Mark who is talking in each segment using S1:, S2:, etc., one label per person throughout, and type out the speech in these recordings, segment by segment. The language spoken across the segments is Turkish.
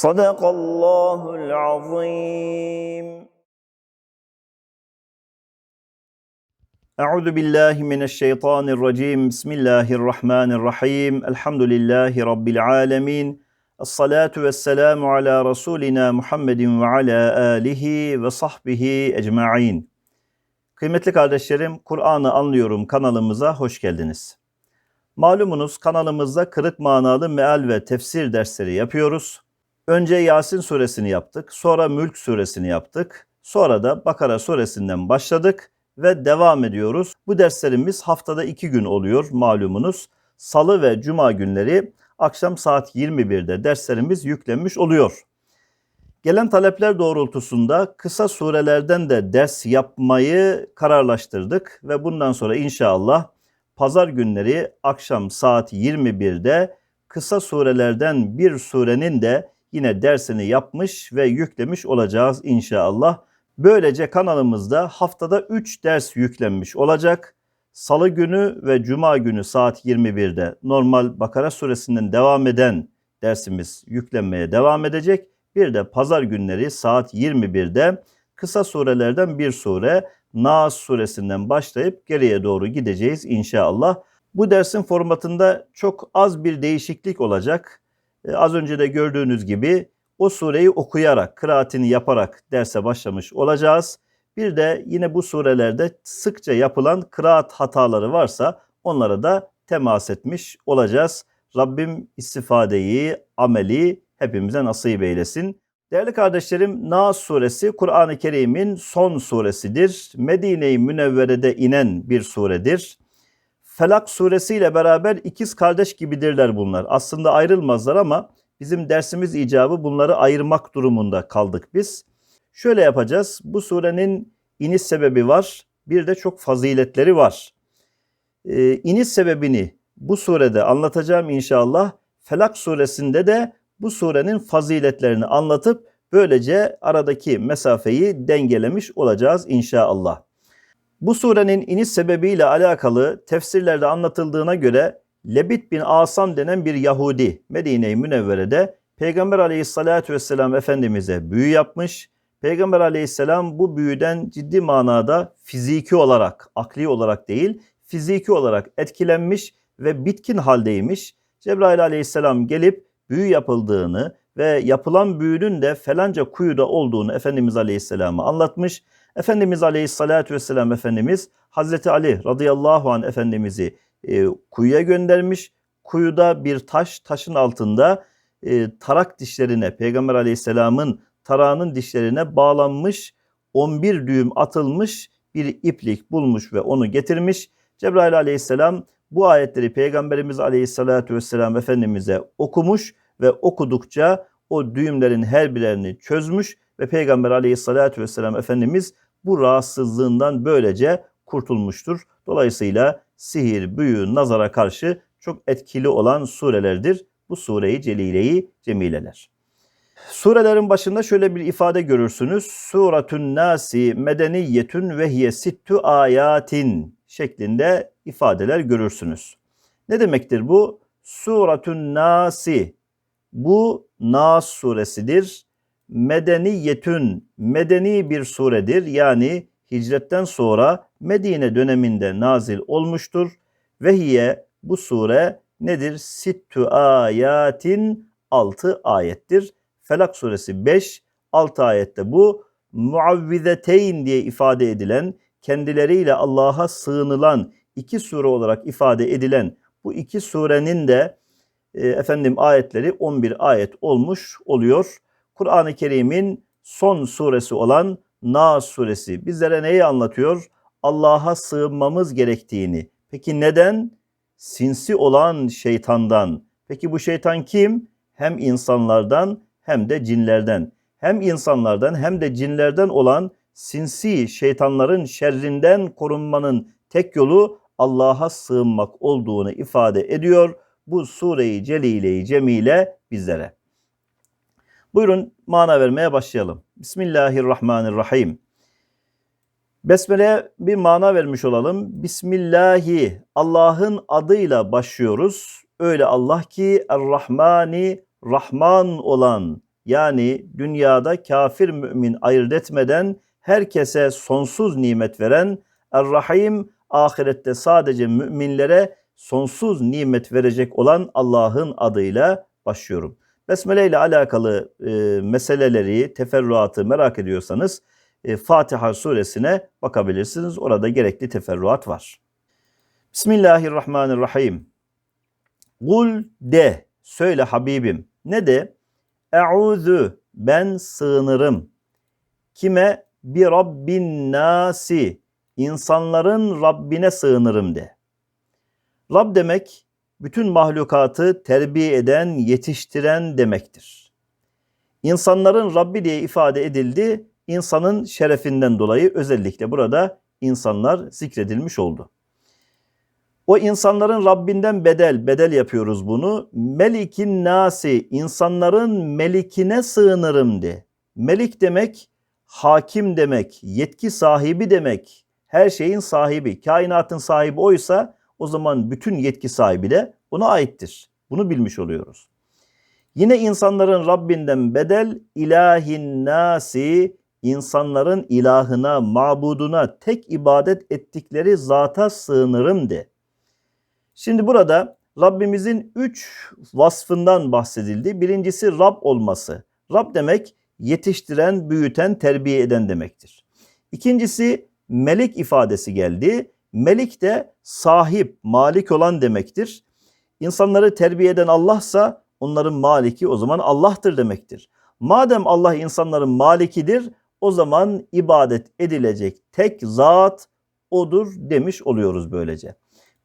S1: صدق الله العظيم أعوذ بالله من الشيطان الرجيم بسم الله الرحمن الرحيم الحمد لله رب العالمين الصلاة والسلام على رسولنا Muhammedin ve ala alihi ve sahbihi ecma'in. Kıymetli kardeşlerim, Kur'an'ı anlıyorum kanalımıza hoş geldiniz. Malumunuz kanalımızda kırık manalı meal ve tefsir dersleri yapıyoruz. Önce Yasin suresini yaptık, sonra Mülk suresini yaptık, sonra da Bakara suresinden başladık ve devam ediyoruz. Bu derslerimiz haftada iki gün oluyor malumunuz. Salı ve Cuma günleri akşam saat 21'de derslerimiz yüklenmiş oluyor. Gelen talepler doğrultusunda kısa surelerden de ders yapmayı kararlaştırdık ve bundan sonra inşallah pazar günleri akşam saat 21'de kısa surelerden bir surenin de yine dersini yapmış ve yüklemiş olacağız inşallah. Böylece kanalımızda haftada 3 ders yüklenmiş olacak. Salı günü ve Cuma günü saat 21'de normal Bakara suresinden devam eden dersimiz yüklenmeye devam edecek. Bir de pazar günleri saat 21'de kısa surelerden bir sure Nas suresinden başlayıp geriye doğru gideceğiz inşallah. Bu dersin formatında çok az bir değişiklik olacak. Ee, az önce de gördüğünüz gibi o sureyi okuyarak, kıraatini yaparak derse başlamış olacağız. Bir de yine bu surelerde sıkça yapılan kıraat hataları varsa onlara da temas etmiş olacağız. Rabbim istifadeyi, ameli hepimize nasip eylesin. Değerli kardeşlerim, Nas suresi Kur'an-ı Kerim'in son suresidir. Medine-i Münevvere'de inen bir suredir. Felak suresiyle beraber ikiz kardeş gibidirler bunlar. Aslında ayrılmazlar ama bizim dersimiz icabı bunları ayırmak durumunda kaldık biz. Şöyle yapacağız. Bu surenin iniş sebebi var. Bir de çok faziletleri var. Ee, iniş sebebini bu surede anlatacağım inşallah. Felak suresinde de bu surenin faziletlerini anlatıp böylece aradaki mesafeyi dengelemiş olacağız inşallah. Bu surenin iniş sebebiyle alakalı tefsirlerde anlatıldığına göre Lebit bin Asam denen bir Yahudi Medine-i Münevvere'de Peygamber aleyhissalatü vesselam Efendimiz'e büyü yapmış. Peygamber aleyhisselam bu büyüden ciddi manada fiziki olarak, akli olarak değil, fiziki olarak etkilenmiş ve bitkin haldeymiş. Cebrail aleyhisselam gelip büyü yapıldığını ve yapılan büyünün de felanca kuyuda olduğunu Efendimiz aleyhisselama anlatmış. Efendimiz aleyhissalatü vesselam Efendimiz Hazreti Ali radıyallahu anh Efendimiz'i e, kuyuya göndermiş. Kuyuda bir taş, taşın altında e, tarak dişlerine, Peygamber aleyhisselamın tarağının dişlerine bağlanmış 11 düğüm atılmış bir iplik bulmuş ve onu getirmiş. Cebrail aleyhisselam bu ayetleri Peygamberimiz aleyhissalatü vesselam Efendimiz'e okumuş ve okudukça o düğümlerin her birini çözmüş ve Peygamber aleyhissalatü vesselam Efendimiz bu rahatsızlığından böylece kurtulmuştur. Dolayısıyla sihir, büyü, nazara karşı çok etkili olan surelerdir. Bu sureyi celileyi cemileler. Surelerin başında şöyle bir ifade görürsünüz. Suratun nasi medeniyetun ve hiye sittu ayatin şeklinde ifadeler görürsünüz. Ne demektir bu? Suratun nasi. Bu Nas suresidir. Medeniyetün, medeni bir suredir. Yani hicretten sonra Medine döneminde nazil olmuştur. Ve hiye bu sure nedir? Sittü ayatin 6 ayettir. Felak suresi 5, 6 ayette bu. muavvizeteyn diye ifade edilen, kendileriyle Allah'a sığınılan iki sure olarak ifade edilen bu iki surenin de e, efendim ayetleri 11 ayet olmuş oluyor. Kur'an-ı Kerim'in son suresi olan Nas suresi bizlere neyi anlatıyor? Allah'a sığınmamız gerektiğini. Peki neden? Sinsi olan şeytandan. Peki bu şeytan kim? Hem insanlardan hem de cinlerden. Hem insanlardan hem de cinlerden olan sinsi şeytanların şerrinden korunmanın tek yolu Allah'a sığınmak olduğunu ifade ediyor bu sureyi celile-i cemile bizlere. Buyurun mana vermeye başlayalım. Bismillahirrahmanirrahim. Besmele bir mana vermiş olalım. Bismillahi Allah'ın adıyla başlıyoruz. Öyle Allah ki Er-Rahmani Rahman olan yani dünyada kafir mümin ayırt etmeden herkese sonsuz nimet veren Er-Rahim ahirette sadece müminlere sonsuz nimet verecek olan Allah'ın adıyla başlıyorum. Besmele ile alakalı e, meseleleri, teferruatı merak ediyorsanız e, Fatiha suresine bakabilirsiniz. Orada gerekli teferruat var. Bismillahirrahmanirrahim. Kul de, söyle Habibim. Ne de? Eûzü, ben sığınırım. Kime? Bir Rabbin nasi, insanların Rabbine sığınırım de. Rab demek bütün mahlukatı terbiye eden, yetiştiren demektir. İnsanların Rabbi diye ifade edildi, insanın şerefinden dolayı özellikle burada insanlar zikredilmiş oldu. O insanların Rabbinden bedel, bedel yapıyoruz bunu. Melikin nasi, insanların melikine sığınırım de. Melik demek, hakim demek, yetki sahibi demek. Her şeyin sahibi, kainatın sahibi oysa o zaman bütün yetki sahibi de ona aittir. Bunu bilmiş oluyoruz. Yine insanların Rabbinden bedel ilahin nasi insanların ilahına, mabuduna tek ibadet ettikleri zata sığınırım de. Şimdi burada Rabbimizin üç vasfından bahsedildi. Birincisi Rab olması. Rab demek yetiştiren, büyüten, terbiye eden demektir. İkincisi melik ifadesi geldi. Melik de sahip, malik olan demektir. İnsanları terbiye eden Allah'sa onların maliki o zaman Allah'tır demektir. Madem Allah insanların malikidir o zaman ibadet edilecek tek zat odur demiş oluyoruz böylece.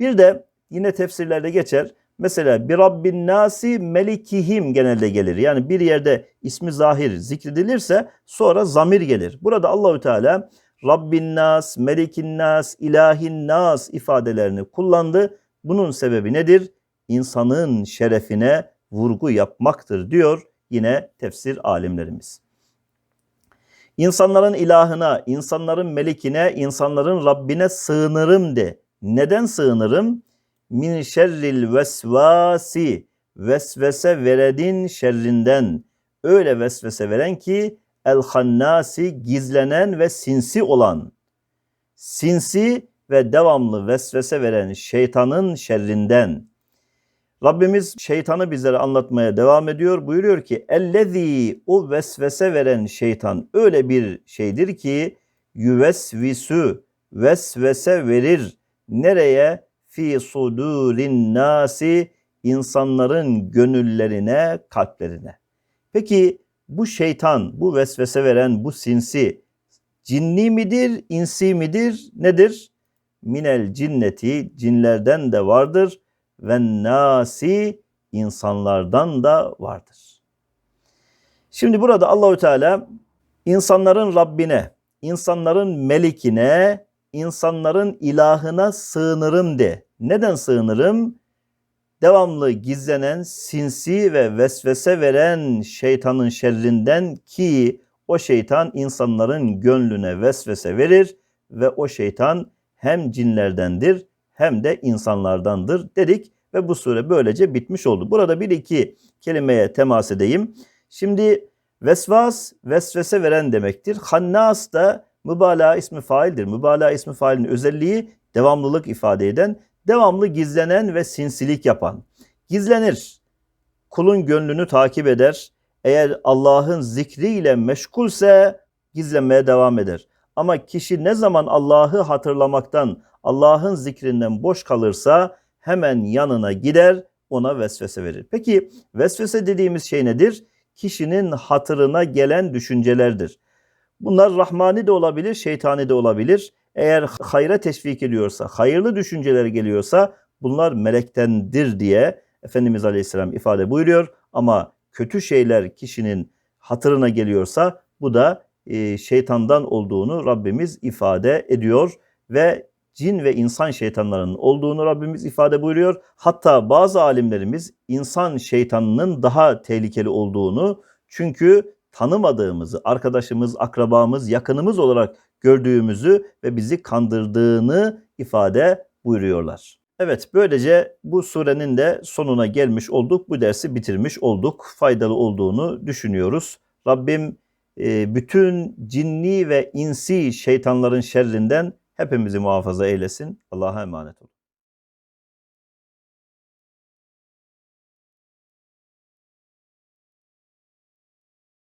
S1: Bir de yine tefsirlerde geçer. Mesela bir Rabbin nasi melikihim genelde gelir. Yani bir yerde ismi zahir zikredilirse sonra zamir gelir. Burada Allahü Teala Rabbin nas, Melikin nas, ilahin nas ifadelerini kullandı. Bunun sebebi nedir? İnsanın şerefine vurgu yapmaktır diyor yine tefsir alimlerimiz. İnsanların ilahına, insanların melikine, insanların Rabbine sığınırım de. Neden sığınırım? Min şerril vesvasi, vesvese veredin şerrinden. Öyle vesvese veren ki el hannasi gizlenen ve sinsi olan, sinsi ve devamlı vesvese veren şeytanın şerrinden. Rabbimiz şeytanı bizlere anlatmaya devam ediyor. Buyuruyor ki ellezî o vesvese veren şeytan öyle bir şeydir ki yüvesvisu vesvese verir. Nereye? Fi sudurin nasi insanların gönüllerine, kalplerine. Peki bu şeytan, bu vesvese veren bu sinsi cinni midir, insi midir, nedir? Minel cinneti, cinlerden de vardır ve nasi insanlardan da vardır. Şimdi burada Allahü Teala insanların Rabbine, insanların melikine, insanların ilahına sığınırım de. Neden sığınırım? Devamlı gizlenen sinsi ve vesvese veren şeytanın şerrinden ki o şeytan insanların gönlüne vesvese verir ve o şeytan hem cinlerdendir hem de insanlardandır dedik ve bu sure böylece bitmiş oldu. Burada bir iki kelimeye temas edeyim. Şimdi vesvas vesvese veren demektir. Hannas da mübalağa ismi faildir. Mübalağa ismi failin özelliği devamlılık ifade eden devamlı gizlenen ve sinsilik yapan. Gizlenir. Kulun gönlünü takip eder. Eğer Allah'ın zikriyle meşgulse gizlenmeye devam eder. Ama kişi ne zaman Allah'ı hatırlamaktan, Allah'ın zikrinden boş kalırsa hemen yanına gider, ona vesvese verir. Peki vesvese dediğimiz şey nedir? Kişinin hatırına gelen düşüncelerdir. Bunlar rahmani de olabilir, şeytani de olabilir. Eğer hayra teşvik ediyorsa, hayırlı düşünceler geliyorsa bunlar melektendir diye Efendimiz Aleyhisselam ifade buyuruyor. Ama kötü şeyler kişinin hatırına geliyorsa bu da e, şeytandan olduğunu Rabbimiz ifade ediyor ve cin ve insan şeytanlarının olduğunu Rabbimiz ifade buyuruyor. Hatta bazı alimlerimiz insan şeytanının daha tehlikeli olduğunu çünkü tanımadığımızı, arkadaşımız, akrabamız, yakınımız olarak gördüğümüzü ve bizi kandırdığını ifade buyuruyorlar. Evet böylece bu surenin de sonuna gelmiş olduk. Bu dersi bitirmiş olduk. Faydalı olduğunu düşünüyoruz. Rabbim e, bütün cinni ve insi şeytanların şerrinden hepimizi muhafaza eylesin. Allah'a emanet olun.